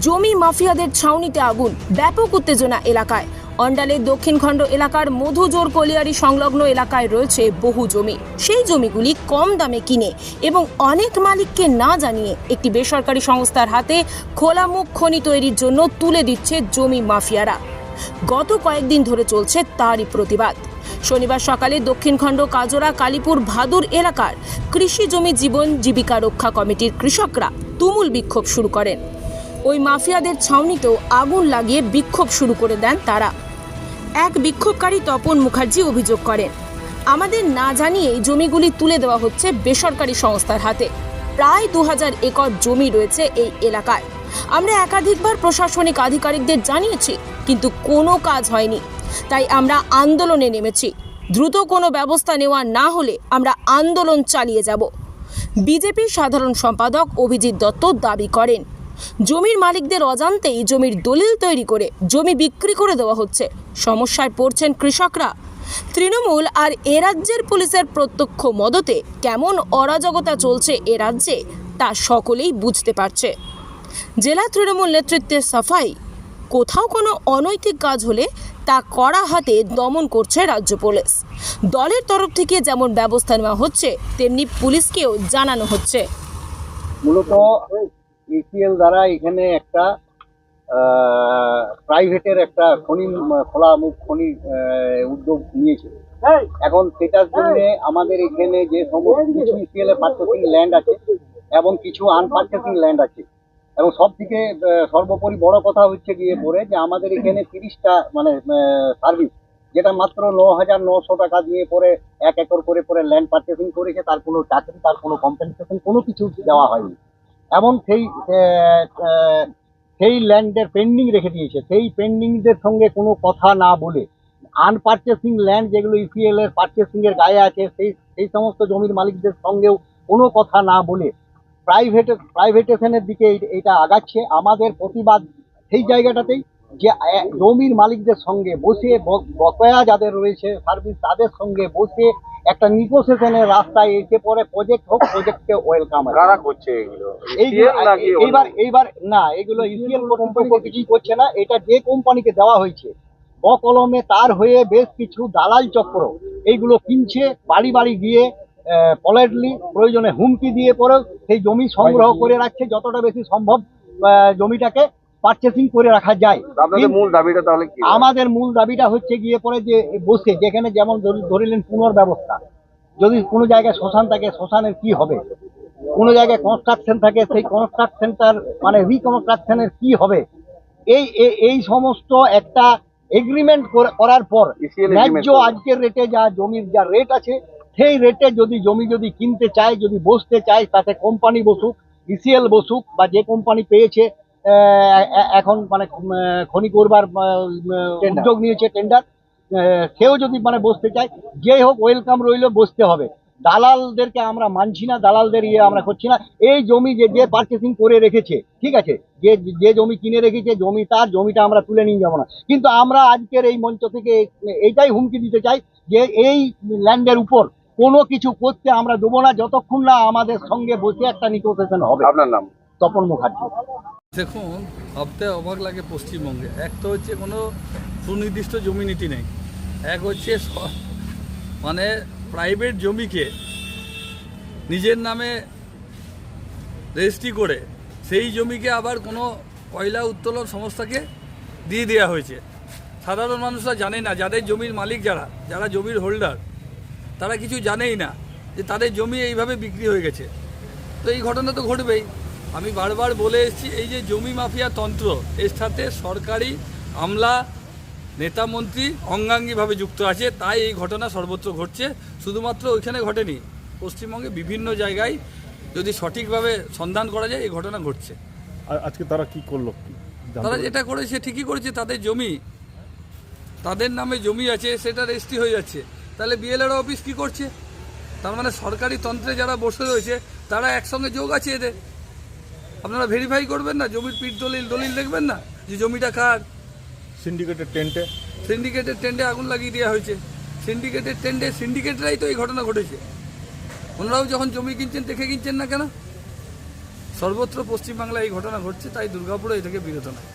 জমি মাফিয়াদের ছাউনিতে আগুন। ব্যাপক উত্তেজনা এলাকায়। অন্ডালের দক্ষিণখণ্ড এলাকার মধুজোর কলিয়ারি সংলগ্ন এলাকায় রয়েছে বহু জমি। সেই জমিগুলি কম দামে কিনে এবং অনেক মালিককে না জানিয়ে একটি বেসরকারি সংস্থার হাতে খোলামুখ খনি তৈরির জন্য তুলে দিচ্ছে জমি মাফিয়ারা। গত কয়েকদিন ধরে চলছে তারই প্রতিবাদ। শনিবার সকালে দক্ষিণখণ্ড কাজরা, কালীপুর, ভাদুর এলাকার কৃষি জমি জীবন জীবিকা রক্ষা কমিটির কৃষকরা তুমুল বিক্ষোভ শুরু করেন। ওই মাফিয়াদের ছাউনিতেও আগুন লাগিয়ে বিক্ষোভ শুরু করে দেন তারা। এক বিক্ষোভকারী তপন মুখার্জি অভিযোগ করেন, আমাদের না জানিয়ে এই জমিগুলি তুলে দেওয়া হচ্ছে বেসরকারি সংস্থার হাতে। প্রায় দু হাজার একর জমি রয়েছে এই এলাকায়। আমরা একাধিকবার প্রশাসনিক আধিকারিকদের জানিয়েছি, কিন্তু কোনো কাজ হয়নি। তাই আমরা আন্দোলনে নেমেছি। দ্রুত কোনো ব্যবস্থা নেওয়া না হলে আমরা আন্দোলন চালিয়ে যাব। বিজেপির সাধারণ সম্পাদক অভিজিৎ দত্ত দাবি করেন জমির মালিকদের অজান্তেই জমির দলিল তৈরি করে জমি বিক্রি করে দেওয়া হচ্ছে। সমস্যায় পড়ছেন কৃষকরা। তৃণমূল আর এ রাজ্যের পুলিশের প্রত্যক্ষ মদতে কেমন অরাজকতা চলছে এ রাজ্যে, তা সকলেই বুঝতে পারছে। জেলা তৃণমূল নেতৃত্বের সাফাই, কোথাও কোনো অনৈতিক কাজ হলে তা কড়া হাতে দমন করছে রাজ্য পুলিশ। দলের তরফ থেকে যেমন ব্যবস্থা নেওয়া হচ্ছে, তেমনি পুলিশকেও জানানো হচ্ছে। মূলত এসিএল দ্বারা এখানে একটা প্রাইভেটের একটা খনি খোলা মুখ খনি উদ্যোগ নিয়েছে। এখন সেটার জন্য আমাদের এখানে যে সমস্ত কিছু পার্চেসিং ল্যান্ড আছে এবং কিছু আনপার্চেসিং ল্যান্ড আছে। এবং সব থেকে সর্বোপরি বড় কথা হচ্ছে গিয়ে পরে যে আমাদের এখানে তিরিশটা মানে সার্ভিস যেটা মাত্র ন হাজার নশো টাকা দিয়ে পরে এক একর করে পরে ল্যান্ড পার্চেসিং করেছে তার কোনো চাকরি তার কোনো কম্পেনসেশন কোনো কিছু দেওয়া হয়নি। এমন সেই সেই ল্যান্ডের পেন্ডিং রেখে দিয়েছে। সেই পেন্ডিংদের সঙ্গে কোনো কথা না বলে। আনপারচেসিং ল্যান্ড যেগুলো ইপিএল এর পারচেসিং এর গায়ে আছে, সেই সেই সমস্ত জমির মালিকদের সঙ্গেও কোনো কথা না বলে। প্রাইভেট প্রাইভেটেশনের দিকে এটা আগাচ্ছে। আমাদের প্রতিবাদ সেই জায়গাটাতেই যে জমির মালিকদের সঙ্গে বসে বকেয়া যাদের রয়েছে সার্ভিস তাদের সঙ্গে বসে একটা নিগোসিয়েশনের রাস্তায় এসে পরে প্রজেক্ট হোক প্রজেক্টকে ওয়েলকাম কারা করছে এগুলো? এইবার এইবার না এগুলো ইসিএল কর্তৃপক্ষ কিছুই করছে না এটা যে কোম্পানিকে দেওয়া হয়েছে বকলমে তার হয়ে বেশ কিছু দালাল চক্র এইগুলো কিনছে বাড়ি বাড়ি গিয়ে পলাইটলি প্রয়োজনে হুমকি দিয়ে পরেও সেই জমি সংগ্রহ করে রাখছে যতটা বেশি সম্ভব জমিটাকে। পারচেসিং করে রাখা যায়। আপনাদের মূল দাবিটা তাহলে কি? আমাদের মূল দাবিটা হচ্ছে গিয়ে পরে যে বসে যেখানে যেমন ধরি- ধরিলেন পুনর্ব্যবস্থা। যদি কোনো জায়গায় শ্মশান থাকে শ্মশানের কি হবে? কোনো জায়গায় কনস্ট্রাকশন থাকে সেই কনস্ট্রাকশনটার মানে রিকনস্ট্রাকশনের কি হবে? এই এই- সমস্ত একটা এগ্রিমেন্ট করার পর ন্যায্য আজকের রেটে যা জমির যা রেট আছে সেই রেটে যদি জমি যদি কিনতে চায় যদি বসতে চায় তাতে কোম্পানি বসুক ইসিএল বসুক বা যে কোম্পানি পেয়েছে এখন মানে খনি করবার উদ্যোগ নিয়েছে টেন্ডার সেও যদি মানে বসতে চায় যে হোক ওয়েলকাম রইল বসতে হবে। দালালদেরকে আমরা মানছি না দালালদের ইয়ে আমরা করছি না। এই জমি যে যে পারচেসিং করে রেখেছে ঠিক আছে? যে যে জমি কিনে রেখেছে জমি তার জমিটা আমরা তুলে নিয়ে যাব না। কিন্তু আমরা আজকের এই মঞ্চ থেকে এইটাই হুমকি দিতে চাই যে এই ল্যান্ডের উপর কোনো কিছু করতে আমরা দেবো না যতক্ষণ না আমাদের সঙ্গে বসে একটা নিগোসিয়েশন হবে। আপনার নাম? তপন মুখার্জি। দেখুন, ভাবতে অবাক লাগে পশ্চিমবঙ্গে। এক তো হচ্ছে কোনো সুনির্দিষ্ট জমি নীতি নেই। এক হচ্ছে মানে প্রাইভেট জমিকে নিজের নামে রেজিস্ট্রি করে সেই জমিকে আবার কোনো কয়লা উত্তোলন সংস্থাকে দিয়ে দেওয়া হয়েছে। সাধারণ মানুষরা জানে না, যাদের জমির মালিক যারা যারা জমির হোল্ডার তারা কিছু জানেই না যে তাদের জমি এইভাবে বিক্রি হয়ে গেছে। তো এই ঘটনা তো ঘটবেই। আমি বারবার বলে এসেছি এই যে জমি মাফিয়া তন্ত্র এর সাথে সরকারি আমলা নেতা মন্ত্রী অঙ্গাঙ্গিভাবে যুক্ত আছে তাই এই ঘটনা সর্বত্র ঘটছে। শুধুমাত্র ওইখানে ঘটেনি পশ্চিমবঙ্গে বিভিন্ন জায়গায় যদি সঠিকভাবে সন্ধান করা যায় এই ঘটনা ঘটছে। আর আজকে তারা কি করল? তারা যেটা করেছে ঠিকই করেছে তাদের জমি তাদের নামে জমি আছে সেটা রেজিস্ট্রি হয়ে যাচ্ছে। তাহলে বিএলআর অফিস কি করছে? তার মানে সরকারি তন্ত্রে যারা বসে রয়েছে তারা একসঙ্গে যোগ আছে এদের। আপনারা ভেরিফাই করবেন না? জমির পিঠ দলিল দলিল দেখবেন না? যে জমিটা কার? সিন্ডিকেটের টেন্টে সিন্ডিকেটের টেন্ডে আগুন লাগিয়ে দেওয়া হয়েছে। সিন্ডিকেটের টেন্ডে সিন্ডিকেটরাই তো এই ঘটনা ঘটেছে। ওনারাও যখন জমি কিনছেন দেখে কিনছেন না কেন? সর্বত্র পশ্চিমবাংলায় এই ঘটনা ঘটছে তাই দুর্গাপুরে এটাকে থেকে বিরত নয়।